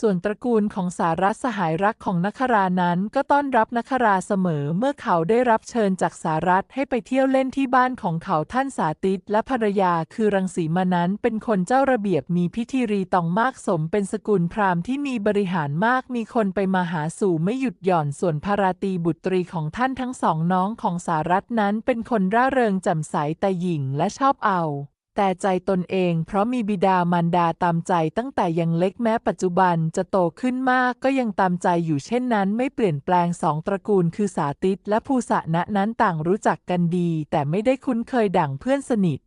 ส่วนตระกูลของสารัตสหายรักของนัครานั้นก็ต้อนรับนัคราเสมอเมื่อเขาได้รับเชิญจากสารัตให้ไปเที่ยวเล่นที่บ้านของเขาท่านสาติตและภรรยาคือรังสีมานั้นเป็นคนเจ้าระเบียบมีพิธีรีตองมากสมเป็นสกุลพราหมณ์ที่มีบริหารมากมีคนไปมาหาสู่ไม่หยุดหย่อนส่วนพราตีบุตรีของท่านทั้งสองน้องของสารัตนั้นเป็นคนร่าเริงแจ่มใสแต่หยิ่งและชอบเอา แต่ใจตนเองเพราะมีบิดามารดาตามใจตั้งแต่ยังเล็กแม้ปัจจุบันจะโตขึ้นมากก็ยังตามใจอยู่เช่นนั้นไม่เปลี่ยนแปลงสองตระกูลคือสาติตและภูสะนะนั้นต่างรู้จักกันดี แต่ไม่ได้คุ้นเคยดั่งเพื่อนสนิท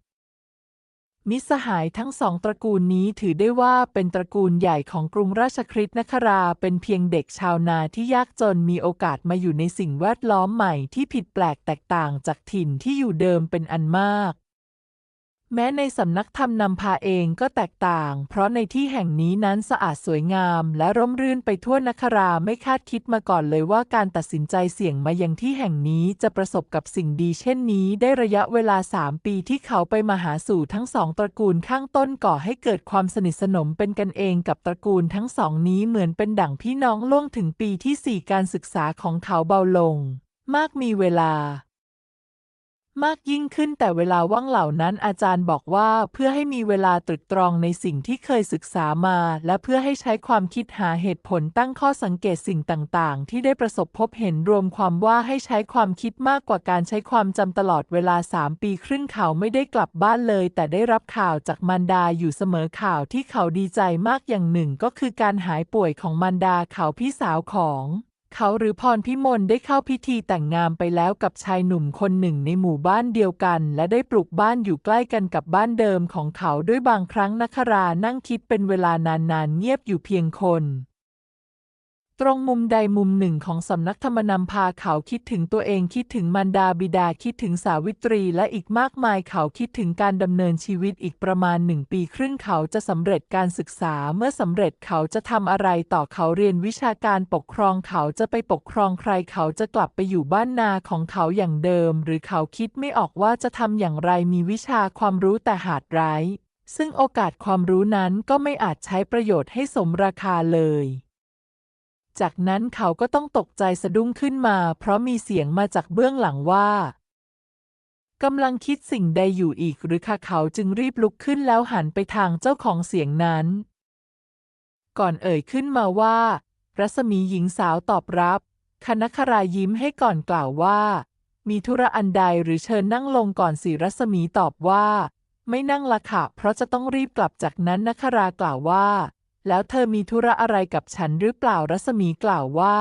มิสหายทั้งสองตระกูลนี้ถือได้ว่าเป็นตระกูลใหญ่ของกรุงราชคฤห์นคราเป็นเพียงเด็กชาวนาที่ยากจนมีโอกาสมาอยู่ในสิ่งแวดล้อมใหม่ที่ผิดแปลกแตกต่างจากถิ่นที่อยู่เดิมเป็นอันมาก แม้ในสำนักธรรมนำพาเองก็แตกต่าง เพราะในที่แห่งนี้นั้นสะอาดสวยงาม และร่มรื่นไปทั่วนคราไม่คาดคิดมาก่อนเลยว่าการตัดสินใจเสี่ยงมายังที่แห่งนี้จะประสบกับสิ่งดีเช่นนี้ ได้ระยะเวลาสามปีที่เขาไปมาหาสู่ทั้งสองตระกูลข้างต้นก่อให้เกิดความสนิทสนมเป็นกันเองกับตระกูลทั้งสองนี้เหมือนเป็นดั่งพี่น้องล่วงถึงปีที่สี่การศึกษาของเขาเบาลง มากมีเวลา มากยิ่งขึ้นแต่เวลาว่างเหล่านั้นอาจารย์บอกว่าเพื่อให้มีเวลาตรึกตรองในสิ่งที่เคยศึกษามา และเพื่อให้ใช้ความคิดหาเหตุผลตั้งข้อสังเกตสิ่งต่างๆ ที่ได้ประสบพบเห็นรวมความว่าให้ใช้ความคิดมากกว่าการใช้ความจำตลอดเวลาสามปีครึ่งเขาไม่ได้กลับบ้านเลย แต่ได้รับข่าวจากมารดาอยู่เสมอข่าวที่เขาดีใจมากอย่างหนึ่งก็คือการหายป่วยของมารดาเขาพี่สาวของ เขาหรือพรพิมลได้เข้าพิธีแต่งงานไปแล้วกับชายหนุ่มคนหนึ่งในหมู่บ้านเดียวกัน และได้ปลูกบ้านอยู่ใกล้กันกับบ้านเดิมของเขาด้วยบางครั้งนัครานั่งคิดเป็นเวลานานๆเงียบอยู่เพียงคน ตรงมุมใดมุมหนึ่งของสำนักธรรมนำพาเขาคิดถึงตัวเองคิดถึงมารดาบิดาคิดถึงสาวิตรีและอีกมากมายเขาคิดถึงการดำเนินชีวิตอีกประมาณหนึ่งปีครึ่งเขาจะสำเร็จการศึกษาเมื่อสำเร็จเขาจะทำอะไรต่อเขาเรียนวิชาการปกครองเขาจะไปปกครองใครเขาจะกลับไปอยู่บ้านนาของเขาอย่างเดิม หรือเขาคิดไม่ออกว่าจะทำอย่างไรมีวิชาความรู้แต่หาดไร้ซึ่งโอกาสความรู้นั้นก็ไม่อาจใช้ประโยชน์ให้สมราคาเลย จากนั้นเขาก็ต้องตกใจสะดุ้งขึ้นมา เพราะมีเสียงมาจากเบื้องหลังว่ากำลังคิดสิ่งใดอยู่อีกหรือคะเขาจึงรีบลุกขึ้นแล้วหันไปทางเจ้าของเสียงนั้น ก่อนเอ่ยขึ้นมาว่า รัศมีหญิงสาวตอบรับ คณครายิ้มให้ก่อนกล่าวว่า มีธุระอันใดหรือเชิญนั่งลงก่อนสิรัศมีตอบว่า ไม่นั่งละค่ะเพราะจะต้องรีบกลับจากนั้นนครากล่าวว่า แล้วเธอมีธุระอะไรกับฉันหรือเปล่ารัศมีกล่าวว่า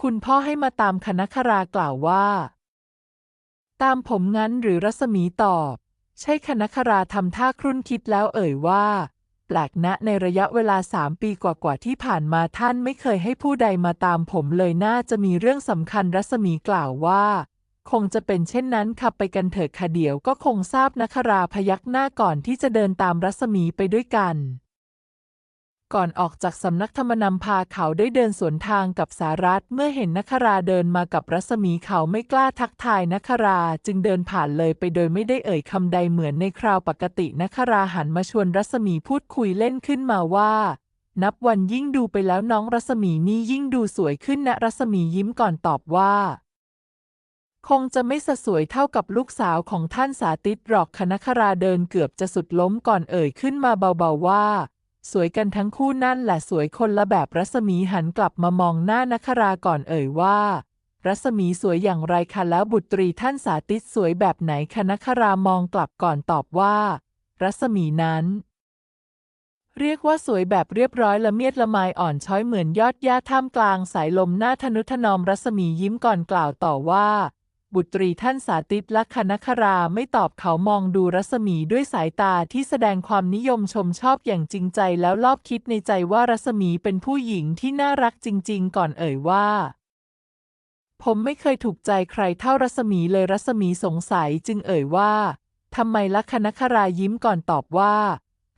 คุณพ่อให้มาตามคณะครากล่าวว่า ตามผมงั้นหรือรัศมีตอบ ใช่คณะคราทำท่าครุ่นคิดแล้วเอ่ยว่า แปลกนะในระยะเวลาสามปีกว่าๆที่ผ่านมาท่านไม่เคยให้ผู้ใดมาตามผมเลยน่าจะมีเรื่องสำคัญรัศมีกล่าวว่าคงจะเป็นเช่นนั้นขับไปกันเถิดค่ะเดี๋ยวก็คงทราบนคราพยักหน้าก่อนที่จะเดินตามรัศมีไปด้วยกัน ก่อนออกจากสำนักธรรมนำพาเขาได้เดินสวนทางกับสารัตเมื่อเห็นนคราเดินมากับรัศมีเขาไม่กล้าทักทายนคราจึงเดินผ่านเลยไปโดยไม่ได้เอ่ยคำใดเหมือนในคราวปกตินคราหันมาชวนรัศมีพูดคุยเล่นขึ้นมาว่า นับวันยิ่งดูไปแล้วน้องรัศมีนี่ยิ่งดูสวยขึ้นนะรัศมียิ้มก่อนตอบว่า คงจะไม่สสวยเท่ากับลูกสาวของท่านสาติตหรอกคณคราเดินเกือบจะสุดล้มก่อนเอ่ยขึ้นมาเบาๆว่า สวยกันทั้งคู่นั่นแหละสวยคนละแบบรัศมีหันกลับมามองหน้านคราก่อนเอ่ยว่า รัศมีสวยอย่างไรคะแล้วบุตรีท่านสาติตสวยแบบไหนคณครามองกลับก่อนตอบว่า รัศมีนั้น เรียกว่าสวยแบบเรียบร้อยละเมียดละไมอ่อนช้อยเหมือนยอดหญ้าท่ามกลางสายลมหน้าทนุถนอมรัศมียิ้มก่อนกล่าวต่อว่า บุตรีท่านสาติตและคณคราไม่ตอบเขามองดูรัศมีด้วยสายตาที่แสดงความนิยมชมชอบอย่างจริงใจแล้วรอบคิดในใจว่ารัศมีเป็นผู้หญิงที่น่ารักจริง ๆ ก่อนเอ่ยว่า ผมไม่เคยถูกใจใครเท่ารัศมีเลยรัศมีสงสัยจึงเอ่ยว่าทำไมละคณครายิ้มก่อนตอบว่า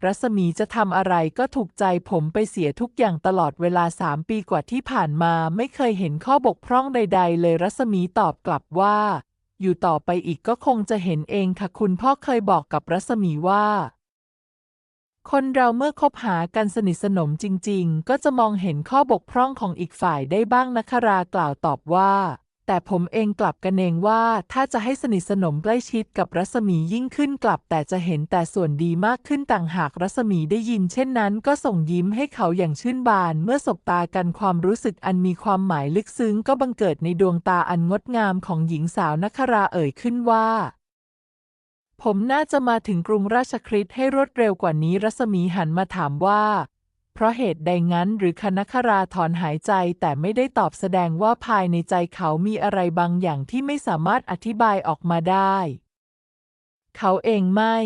รัศมีจะทำอะไรก็ถูกใจผมไปเสียทุกอย่างตลอดเวลาสามปีกว่าที่ผ่านมาไม่เคยเห็นข้อบกพร่องใด ๆ เลยรัศมีตอบกลับว่า อยู่ต่อไปอีกก็คงจะเห็นเองค่ะคุณพ่อเคยบอกกับรัศมีว่า คนเราเมื่อคบหากันสนิทสนมจริง ๆ ก็จะมองเห็นข้อบกพร่องของอีกฝ่ายได้บ้างนัครากล่าวตอบว่า แต่ผมเองกลับกันเองว่า ถ้าจะให้สนิทสนมใกล้ชิดกับรัศมียิ่งขึ้นกลับ แต่จะเห็นแต่ส่วนดีมากขึ้นต่างหากรัศมีได้ยิน เช่นนั้น ก็ส่งยิ้มให้เขาอย่างชื่นบาน เมื่อสบตากันความรู้สึกอันมีความหมายลึกซึ้ง ก็บังเกิดในดวงตาอันงดงามของหญิงสาวนัคราเอ่ยขึ้นว่าผมน่าจะมาถึงกรุงราชคฤห์ให้รวดเร็วกว่านี้ รัศมีหันมาถามว่า เพราะเหตุใดงั้นหรือคณคราถอนหายใจแต่ไม่ได้ตอบแสดงว่าภายในใจเขามีอะไรบางอย่างที่ไม่สามารถอธิบายออกมาได้ เขาเองไม่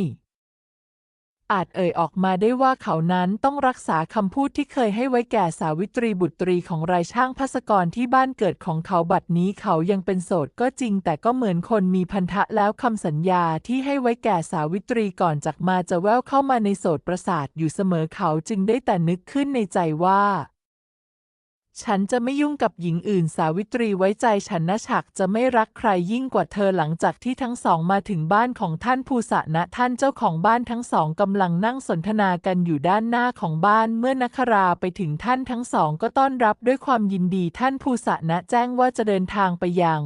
อาจเอ่ยออกมาได้ว่าเขานั้นต้องรักษาคำพูดที่เคยให้ไว้แก่สาวิตรีบุตรีของรายช่างพัสกรที่บ้านเกิดของเขาบัดนี้เขายังเป็นโสดก็จริง แต่ก็เหมือนคนมีพันธะแล้วคำสัญญาที่ให้ไว้แก่สาวิตรีก่อนจากมาจะแววเข้ามาในโสดประสาทอยู่เสมอเขาจึงได้แต่นึกขึ้นในใจว่า ฉันจะไม่ยุ่งกับหญิงอื่นสาวิตรีไว้ใจฉันนะฉักจะไม่รักใครยิ่งกว่าเธอหลังจากที่ทั้งสองมาถึงบ้านของท่านภูษะณท่านเจ้าของบ้านทั้งสองกำลังนั่งสนทนากันอยู่ด้านหน้าของบ้านเมื่อนัคราไปถึงท่านทั้งสองก็ต้อนรับด้วยความยินดีท่านภูษะณแจ้งว่าจะเดินทางไปยัง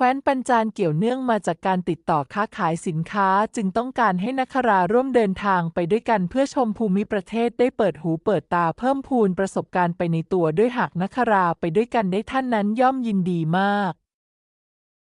ว้นปัญจานเกี่ยวเนื่องมาจากการติดต่อค้าขายสินค้าจึงต้องการให้นักขราร่วมเดินทางไปด้วยกันเพื่อชมภูมิประเทศได้เปิดหูเปิดตาเพิ่มพูนประสบการณ์ไปในตัวด้วยหากนักคราไปด้วยกันได้ท่านนั้นย่อมยินดีมาก